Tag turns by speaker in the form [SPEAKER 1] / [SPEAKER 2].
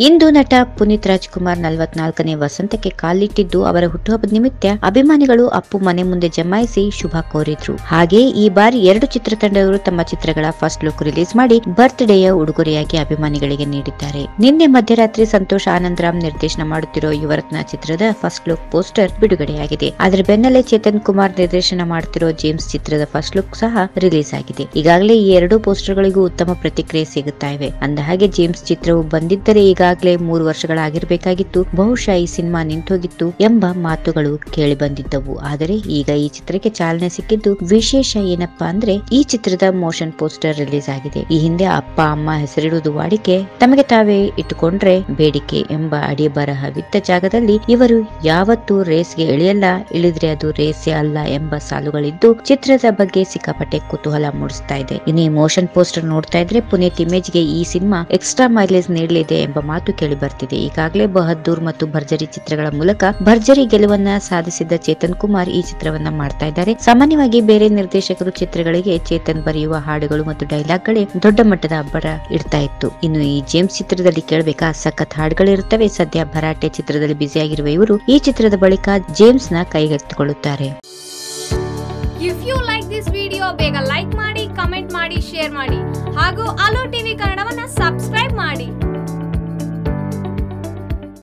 [SPEAKER 1] ಇಂದು ನಟ ಪುನೀತ್ ರಾಜ್ಕುಮಾರ್ ನಲವತ್ನಾಲ್ಕನೇ ವಸಂತಕ್ಕೆ ಕಾಲಿಟ್ಟಿದ್ದು ಅವರ ಹುಟ್ಟುಹಬ್ಬದ ನಿಮಿತ್ತ ಅಭಿಮಾನಿಗಳು ಅಪ್ಪು ಮನೆ ಮುಂದೆ ಜಮಾಯಿಸಿ ಶುಭ ಕೋರಿದ್ರು. ಹಾಗೆ ಈ ಬಾರಿ ಎರಡು ಚಿತ್ರತಂಡಗಳು ತಮ್ಮ ಚಿತ್ರಗಳ ಫಸ್ಟ್ ಲುಕ್ ರಿಲೀಸ್ ಮಾಡಿ ಬರ್ತ್ಡೇಯ ಉಡುಗೊರೆಯಾಗಿ ಅಭಿಮಾನಿಗಳಿಗೆ ನೀಡಿದ್ದಾರೆ. ನಿನ್ನೆ ಮಧ್ಯರಾತ್ರಿ ಸಂತೋಷ್ ಆನಂದರಾಮ್ ನಿರ್ದೇಶನ ಮಾಡುತ್ತಿರೋ ಯುವರತ್ನ ಚಿತ್ರದ ಫಸ್ಟ್ ಲುಕ್ ಪೋಸ್ಟರ್ ಬಿಡುಗಡೆಯಾಗಿದೆ. ಅದರ ಬೆನ್ನಲ್ಲೇ ಚೇತನ್ ಕುಮಾರ್ ನಿರ್ದೇಶನ ಮಾಡುತ್ತಿರೋ ಜೇಮ್ಸ್ ಚಿತ್ರದ ಫಸ್ಟ್ ಲುಕ್ ಸಹ ರಿಲೀಸ್ ಆಗಿದೆ. ಈಗಾಗಲೇ ಈ ಎರಡೂ ಪೋಸ್ಟರ್ಗಳಿಗೂ ಉತ್ತಮ ಪ್ರತಿಕ್ರಿಯೆ ಸಿಗುತ್ತಾ ಇವೆ. ಅಂದ ಹಾಗೆ ಜೇಮ್ಸ್ ಚಿತ್ರವು ಬಂದಿದ್ದರೆ ಈಗಾಗಲೇ ಮೂರು ವರ್ಷಗಳಾಗಿರಬೇಕಾಗಿತ್ತು. ಬಹುಶಃ ಈ ಸಿನಿಮಾ ನಿಂತೋಗಿತ್ತು ಎಂಬ ಮಾತುಗಳು ಕೇಳಿ ಬಂದಿದ್ದವು ಆದರೆ ಈಗ ಈ ಚಿತ್ರಕ್ಕೆ ಚಾಲನೆ ಸಿಕ್ಕಿದ್ದು ವಿಶೇಷ ಏನಪ್ಪಾ ಅಂದ್ರೆ ಈ ಚಿತ್ರದ ಮೋಷನ್ ಪೋಸ್ಟರ್ ರಿಲೀಸ್ ಆಗಿದೆ. ಈ ಹಿಂದೆ ಅಪ್ಪ, ಅಮ್ಮ ಹೆಸರಿಡುವುದು ವಾಡಿಕೆ, ತಮಗೆ ತಾವೇ ಇಟ್ಟುಕೊಂಡ್ರೆ ಬೇಡಿಕೆ ಎಂಬ ಅಡಿ ಬರಹವಿದ್ದ ಜಾಗದಲ್ಲಿ ಇವರು ಯಾವತ್ತೂ ರೇಸ್ಗೆ ಇಳಿಯಲ್ಲ, ಇಳಿದ್ರೆ ಅದು ರೇಸೇ ಅಲ್ಲ ಎಂಬ ಸಾಲುಗಳಿದ್ದು ಚಿತ್ರದ ಬಗ್ಗೆ ಸಿಕ್ಕಾಪಟ್ಟೆ ಕುತೂಹಲ ಮೂಡಿಸ್ತಾ ಇದೆ. ಇನ್ನು ಮೋಷನ್ ಪೋಸ್ಟರ್ ನೋಡ್ತಾ ಇದ್ರೆ ಪುನೀತ್ ಇಮೇಜ್ಗೆ ಈ ಸಿನಿಮಾ ಎಕ್ಸ್ಟ್ರಾ ಮೈಲೇಜ್ ನೀಡಲಿದೆ ಎಂಬ ಮಾತು ಕೇಳಿ ಬರ್ತಿದೆ ಈಗಾಗಲೇ ಬಹದ್ದೂರ್ ಮತ್ತು ಭರ್ಜರಿ ಚಿತ್ರಗಳ ಮೂಲಕ ಭರ್ಜರಿ ಗೆಲುವನ್ನ ಸಾಧಿಸಿದ್ದ ಚೇತನ್ ಕುಮಾರ್ ಈ ಚಿತ್ರವನ್ನ ಮಾಡ್ತಾ ಇದ್ದಾರೆ. ಸಾಮಾನ್ಯವಾಗಿ ಬೇರೆ ನಿರ್ದೇಶಕರು ಚಿತ್ರಗಳಿಗೆ ಚೇತನ್ ಬರೆಯುವ ಹಾಡುಗಳು ಮತ್ತು ಡೈಲಾಗ್ಗಳೇ ದೊಡ್ಡ ಮಟ್ಟದ ಅಬ್ಬರ ಇಡ್ತಾ ಇತ್ತು. ಇನ್ನು ಈ ಜೇಮ್ಸ್ ಚಿತ್ರದಲ್ಲಿ ಕೇಳಬೇಕಾ ಸಖತ್ ಹಾಡುಗಳಿರುತ್ತವೆ ಸದ್ಯ ಭರಾಟೆ ಚಿತ್ರದಲ್ಲಿ ಬ್ಯುಸಿಯಾಗಿರುವ ಇವರು ಈ ಚಿತ್ರದ ಬಳಿಕ ಜೇಮ್ಸ್ನ ಕೈಗೆತ್ತಿಕೊಳ್ಳುತ್ತಾರೆ.
[SPEAKER 2] If you like this video ಬೇಗ ಲೈಕ್ ಮಾಡಿ ಕಮೆಂಟ್ ಮಾಡಿ ಶೇರ್ ಮಾಡಿ. ಹಾಗೂ ಅಲೋ ಟಿವಿ ಕನ್ನಡವನ್ನ ಸಬ್ಸ್ಕ್ರೈಬ್